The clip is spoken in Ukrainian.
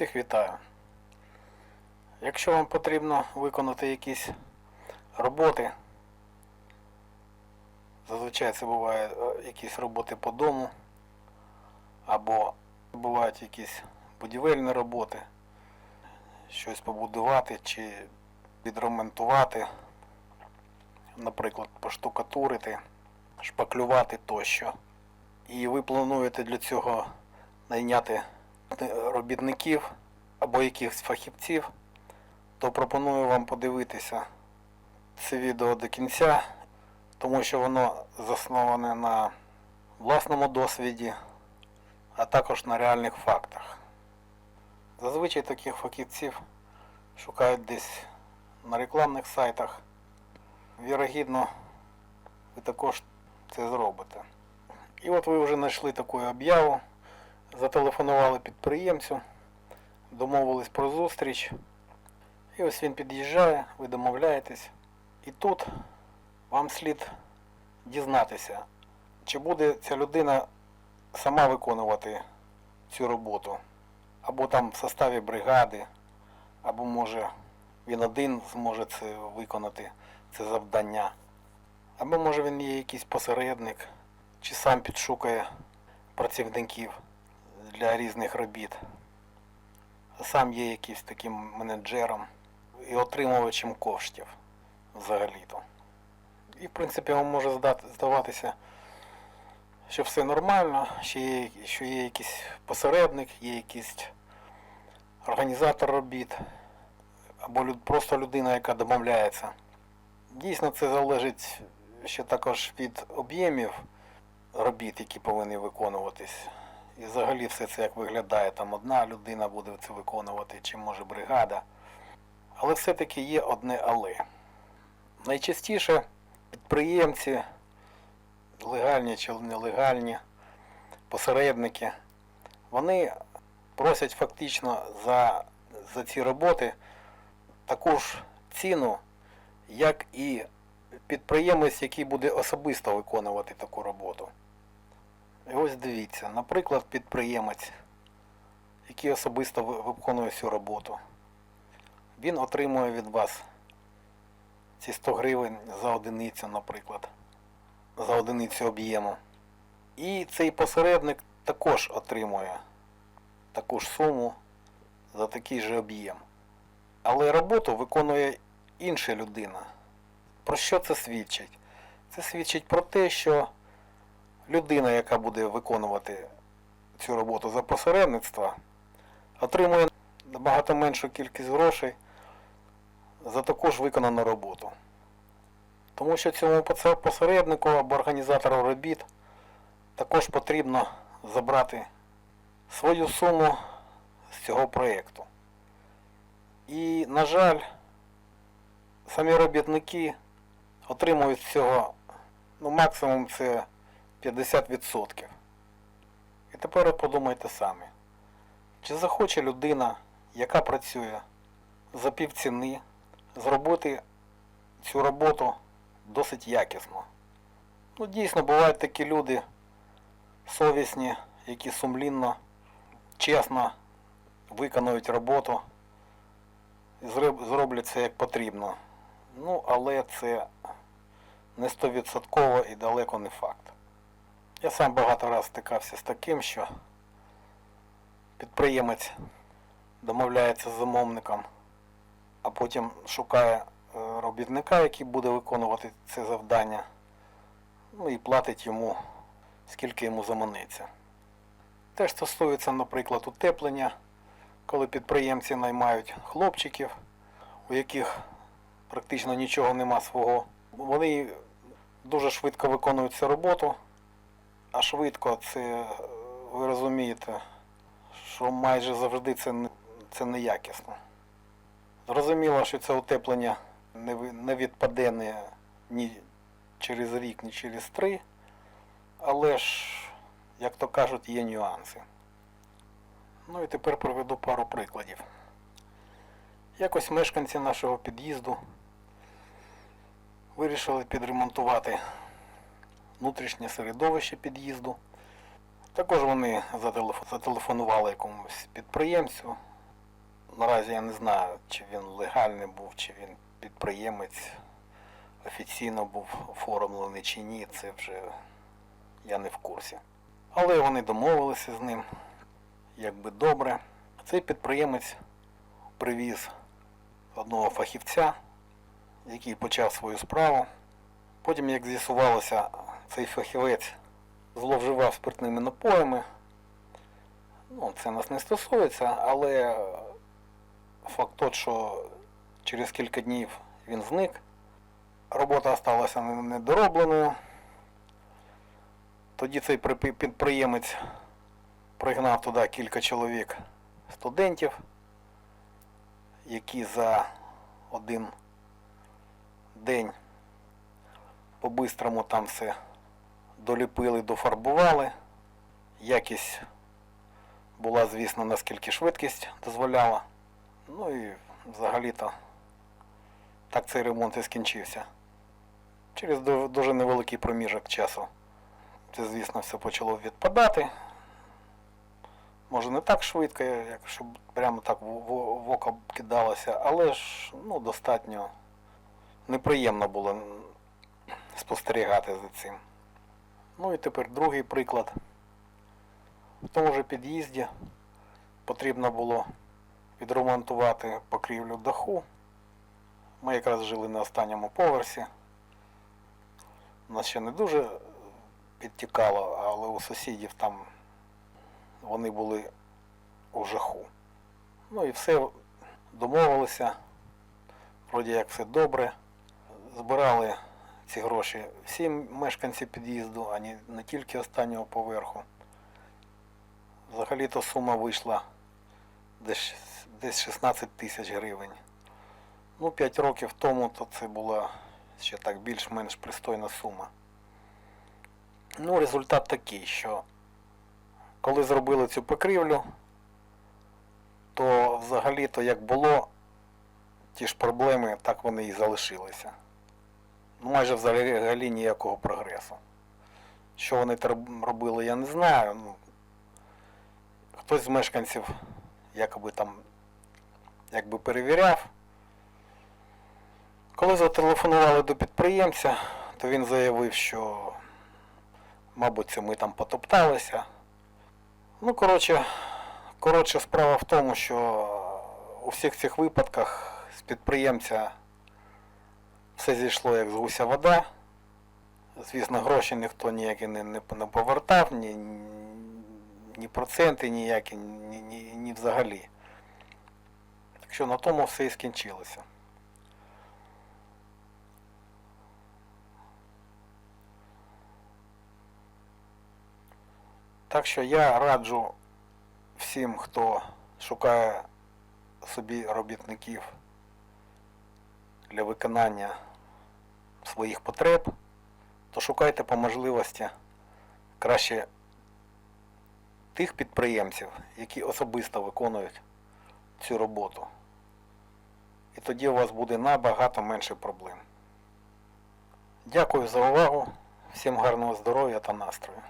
Всіх вітаю. Якщо вам потрібно виконати якісь роботи, зазвичай це бувають е, якісь роботи по дому, або бувають якісь будівельні роботи, щось побудувати чи відремонтувати, наприклад, поштукатурити, шпаклювати тощо. І ви плануєте для цього найняти робітників або якихось фахівців, то пропоную вам подивитися це відео до кінця, тому що воно засноване на власному досвіді, а також на реальних фактах. Зазвичай таких фахівців шукають десь на рекламних сайтах. Вірогідно, ви також це зробите. І от ви вже знайшли таку об'яву, зателефонували підприємцю, домовились про зустріч. І ось він під'їжджає, ви домовляєтесь. І тут вам слід дізнатися, чи буде ця людина сама виконувати цю роботу, або там в составі бригади, або може він один зможе це виконати, це завдання. Або може він є якийсь посередник, чи сам підшукає працівників для різних робіт. Сам є якимсь таким менеджером і отримувачем коштів взагалі-то. І, в принципі, вам може здаватися, що все нормально, що є, що є якийсь посередник, є якийсь організатор робіт, або просто людина, яка домовляється. Дійсно, це залежить ще також від об'ємів робіт, які повинні виконуватись. І взагалі все це як виглядає, там одна людина буде це виконувати, чи може бригада. Але все-таки є одне але. Найчастіше підприємці, легальні чи нелегальні, посередники, вони просять фактично за, за ці роботи таку ж ціну, як і підприємець, який буде особисто виконувати таку роботу. І ось дивіться, наприклад, підприємець, який особисто виконує цю роботу, він отримує від вас ці 100 гривень за одиницю, наприклад, за одиницю об'єму. І цей посередник також отримує таку ж суму за такий же об'єм. Але роботу виконує інша людина. Про що це свідчить? Це свідчить про те, що людина, яка буде виконувати цю роботу за посередництва, отримує набагато меншу кількість грошей за таку ж виконану роботу. Тому що цьому посереднику або організатору робіт також потрібно забрати свою суму з цього проєкту. І, на жаль, самі робітники отримують цього ну, максимум це 50%. І тепер подумайте самі, чи захоче людина, яка працює за півціни, зробити цю роботу досить якісно. Ну, дійсно, бувають такі люди совісні, які сумлінно, чесно виконують роботу і зроблять це як потрібно. Ну, але це не стовідсотково і далеко не факт. Я сам багато разів стикався з таким, що підприємець домовляється з замовником, а потім шукає е, робітника, який буде виконувати це завдання, ну і платить йому, скільки йому заманеться. Теж стосується, наприклад, утеплення, коли підприємці наймають хлопчиків, у яких практично нічого нема свого. Вони дуже швидко виконують цю роботу, а швидко це, е, ви розумієте, що майже завжди це, це неякісно. Зрозуміло, що це утеплення не, відпаде ні, через рік, ні через три, але ж, як то кажуть, є нюанси. Ну і тепер приведу пару прикладів. Якось мешканці нашого під'їзду вирішили підремонтувати внутрішнє середовище під'їзду. Також вони зателеф- зателефонували якомусь підприємцю, наразі я не знаю, чи він легальний був, чи він підприємець офіційно був оформлений чи ні, це вже я не в курсі. Але вони домовилися з ним, якби добре. Цей підприємець привіз одного фахівця, який почав свою справу. Потім, як з'ясувалося, цей фахівець зловживав спиртними напоями. Ну, це нас не стосується, але факт тот, що через кілька днів він зник. Робота залишилася недоробленою. Тоді цей підприємець пригнав туди кілька чоловік студентів, які за один день по-бистрому там все доліпили, дофарбували. Якість була, звісно, наскільки швидкість дозволяла. Ну і взагалі-то так цей ремонт і скінчився. Через дуже невеликий проміжок часу. Це, звісно, все почало відпадати. Може не так швидко, як щоб прямо так в око кидалося, але ж ну, достатньо неприємно було спостерігати за цим. Ну і тепер другий приклад. В тому ж під'їзді потрібно було відремонтувати покрівлю даху. Ми якраз жили на останньому поверсі. У нас ще не дуже підтікало, але у сусідів там вони були у жаху. Ну і все домовилися. Вроді як все добре. Збирали ці гроші всі мешканці під'їзду, а не, тільки останнього поверху. Взагалі-то сума вийшла десь, десь 16 тисяч гривень. Ну, 5 років тому то це була ще так більш-менш пристойна сума. Ну, результат такий, що коли зробили цю покрівлю, то взагалі-то як було, ті ж проблеми, так вони і залишилися. Ну, майже взагалі ніякого прогресу. Що вони там робили, я не знаю. Ну, хтось з мешканців якоби там якби перевіряв. Коли зателефонували до підприємця, то він заявив, що, мабуть, ми там потопталися. Ну, коротше, коротше, справа в тому, що у всіх цих випадках з підприємця все зійшло як з гуся вода. Звісно, гроші ніхто ніякі не, не, не повертав, ні, ні проценти ніякі, ні, ні, ні взагалі. Так що на тому все і скінчилося. Так що я раджу всім, хто шукає собі робітників для виконання своїх потреб, то шукайте по можливості краще тих підприємців, які особисто виконують цю роботу. І тоді у вас буде набагато менше проблем. Дякую за увагу. Всім гарного здоров'я та настрою.